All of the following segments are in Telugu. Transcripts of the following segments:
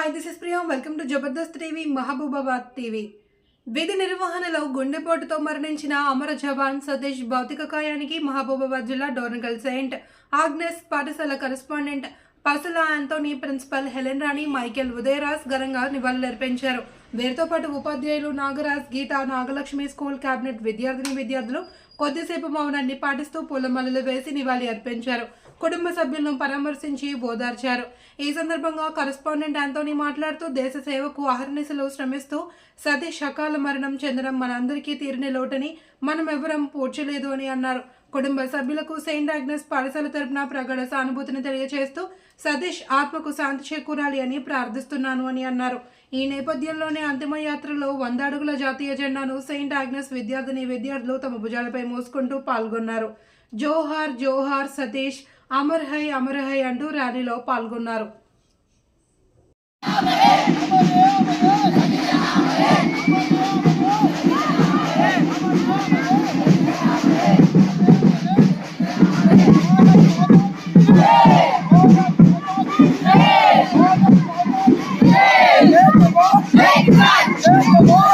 Hi this is Priyam welcome to Jabardasth TV Mahabubabad TV విధి నిర్వహణలో గుండెపోటుతో మరణించిన అమర జవాన్ సతీష్ భౌతిక కాయానికి మహబూబాబాద్ జిల్లా డోర్నగల్ సెయింట్ ఆగ్నెస్ పాఠశాల correspondent Pasula Antony principal Helen Rani Michael Udayaraj ఘనంగా నివాళులర్పించారు. వీరితో పాటు ఉపాధ్యాయులు నాగరాజ్ గీత నాగలక్ష్మి స్కూల్ క్యాబినెట్ విద్యార్థిని విద్యార్థులు కొద్దిసేపు మౌనాన్ని పాటిస్తూ పూలమాలలు వేసి నివాళి అర్పించారు. కుటుంబ సభ్యులను పరామర్శించి ఓదార్చారు. ఈ సందర్భంగా కరస్పాండెంట్ ఆంటోనీ మాట్లాడుతూ దేశ సేవకు అహర్నిశలు శ్రమిస్తూ సతీష్ అకాల మరణం చెందడం మనందరికీ తీరని లోటని మనం ఎవరం పూడ్చలేదు అని అన్నారు. కుటుంబ సభ్యులకు సెయింట్ ఆగ్నెస్ పాఠశాల తరపున ప్రగాఢ సానుభూతిని తెలియజేస్తూ సతీష్ ఆత్మకు శాంతి చేకూరాలి అని ప్రార్థిస్తున్నాను అని అన్నారు. ఈ నేపథ్యంలోనే అంతిమ యాత్రలో వంద అడుగుల జాతీయ జెండాను సెయింట్ ఆగ్నెస్ విద్యార్థిని విద్యార్థులు తమ భుజాలపై మోసుకుంటూ పాల్గొన్నారు. జోహార్ జోహార్ సతీష్ అమర్ హై అమర్ హై అంటూ ర్యాలీలో పాల్గొన్నారు. Oh,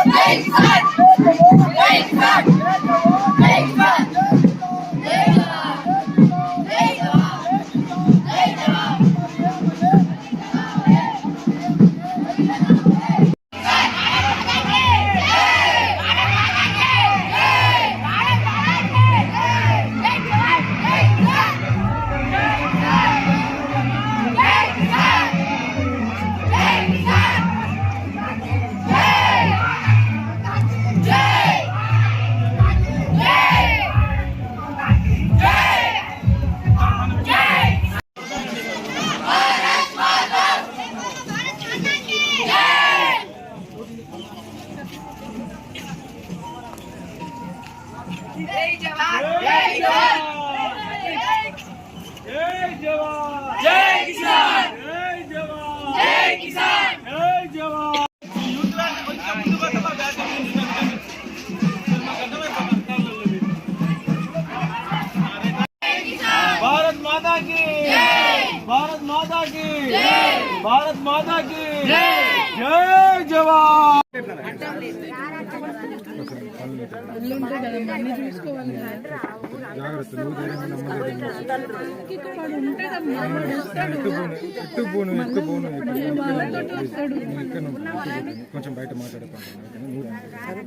जय जवान जय जवान जय किसान जय जवान जय किसान जय जवान भारत माता की, भारत माता की, भारत माता की। జవాన్! కొంచెం బయట మాట్లాడుకుంటున్నాను